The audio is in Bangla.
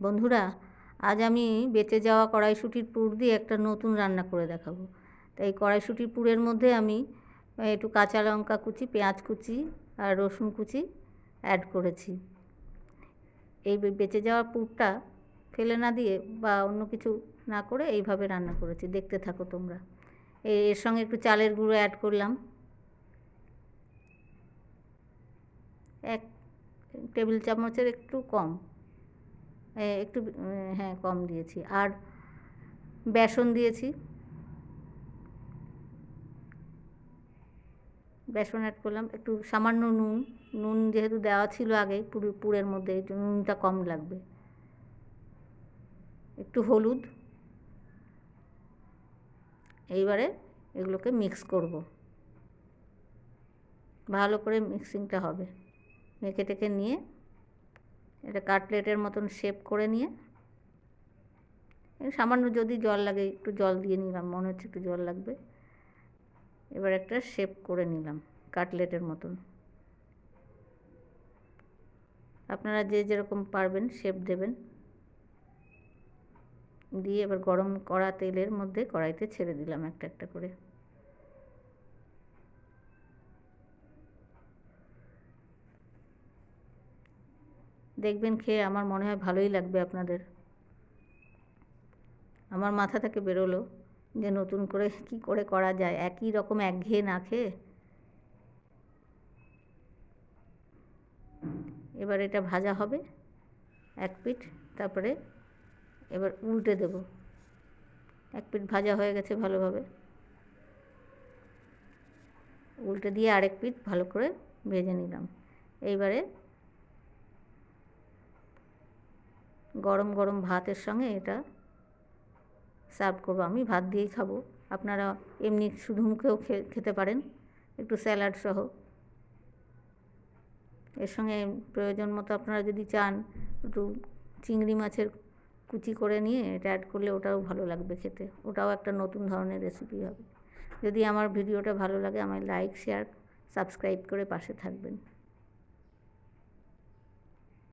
বন্ধুরা, আজ আমি বেঁচে যাওয়া কড়াইশুঁটির পুর দিয়ে একটা নতুন রান্না করে দেখাবো। তাই কড়াইশুঁটির পুরের মধ্যে আমি একটু কাঁচা লঙ্কা কুচি, পেঁয়াজ কুচি আর রসুন কুচি অ্যাড করেছি। এই বেঁচে যাওয়া পুরটা ফেলে না দিয়ে বা অন্য কিছু না করে এইভাবে রান্না করেছি, দেখতে থাকো তোমরা। এর সঙ্গে একটু চালের গুঁড়ো অ্যাড করলাম। এক টেবিল চামচের একটু কম। একটু হ্যাঁ কম দিয়েছি। আর বেসন দিয়েছি। বেসন অ্যাড করলাম। একটু সামান্য নুন। নুন যেহেতু দেওয়া ছিল আগে পুরো, পুরের মধ্যে, একটু নুনটা কম লাগবে। একটু হলুদ। এইবারে এগুলোকে মিক্স করব। ভালো করে মিক্সিংটা হবে। মেখে টেকে নিয়ে এটা কাটলেটের মতন শেপ করে নিয়ে, সামান্য যদি জল লাগে, একটু জল দিয়ে নিলাম, মনে হচ্ছে একটু জল লাগবে। এবার একটা শেপ করে নিলাম, কাটলেটের মতন। আপনারা যে যেরকম পারবেন শেপ দেবেন। দিয়ে এবার গরম কড়া তেলের মধ্যে কড়াইতে ছেড়ে দিলাম একটা একটা করে। দেখবেন খেয়ে আমার মনে হয় ভালোই লাগবে আপনাদের। আমার মাথা থেকে বেরোলো যে নতুন করে কি করে করা যায়, একই রকম একঘেয়ে না খেয়ে। এবার এটা ভাজা হবে, এক পিঠ, তারপরে এবার উল্টে দেব। এক পিঠ ভাজা হয়ে গেছে ভালোভাবে। উল্টে দিয়ে আরেক পিঠ ভালো করে ভেজে নিলাম। এইবারে গরম গরম ভাতের সঙ্গে এটা সার্ভ করব। আমি ভাত দিয়েই খাব। আপনারা এমনি শুধু মুখেও খেতে পারেন। একটু স্যালাড সহ। এর সঙ্গে প্রয়োজন মতো আপনারা যদি চান, একটু চিংড়ি মাছের কুচি করে নিয়ে এটা অ্যাড করলে ওটাও ভালো লাগবে খেতে। ওটাও একটা নতুন ধরনের রেসিপি হবে। যদি আমার ভিডিওটা ভালো লাগে, আমায় লাইক শেয়ার সাবস্ক্রাইব করে পাশে থাকবেন।